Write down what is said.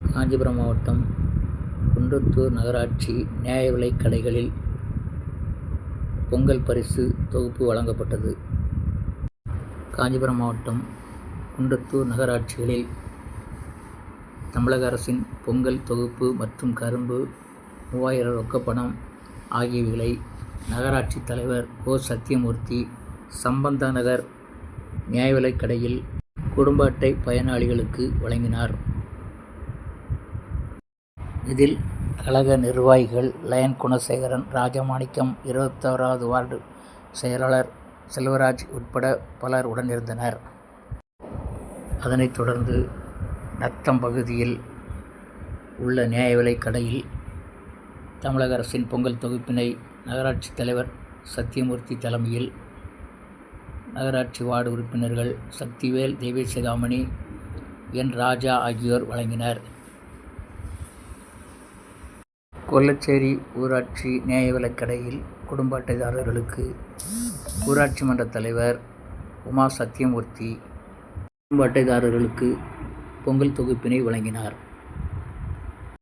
காஞ்சிபுரம் மாவட்டம் குன்றத்தூர் நகராட்சி நியாய விலைக் கடைகளில் பொங்கல் பரிசு தொகுப்பு வழங்கப்பட்டது. காஞ்சிபுரம் மாவட்டம் குன்றத்தூர் நகராட்சிகளில் தமிழக அரசின் பொங்கல் தொகுப்பு மற்றும் கரும்பு, மூவாயிரம் ரொக்கப்பணம் ஆகியவைகளை நகராட்சி தலைவர் கோ. சத்தியமூர்த்தி சம்பந்தாநகர் நியாய விலைக் கடையில் குடும்ப அட்டை பயனாளிகளுக்கு வழங்கினார். இதில் கழக நிர்வாகிகள் லயன் குணசேகரன், ராஜமாணிக்கம், இருபத்தோராவது வார்டு செயலாளர் செல்வராஜ் உட்பட பலர் உடனிருந்தனர். அதனைத் தொடர்ந்து நத்தம் பகுதியில் உள்ள நியாயவிலைக் கடையில் தமிழக அரசின் பொங்கல் தொகுப்பினை நகராட்சி தலைவர் சத்தியமூர்த்தி தலைமையில் நகராட்சி வார்டு உறுப்பினர்கள் சக்திவேல், தெய்வசிகாமணி, என். ராஜா ஆகியோர் வழங்கினர். கொல்லச்சேரி ஊராட்சி நியாய விலைக்கடையில் குடும்ப அட்டைதாரர்களுக்கு ஊராட்சி மன்ற தலைவர் உமா சத்தியமூர்த்தி குடும்ப அட்டைதாரர்களுக்கு பொங்கல் தொகுப்பினை வழங்கினார்.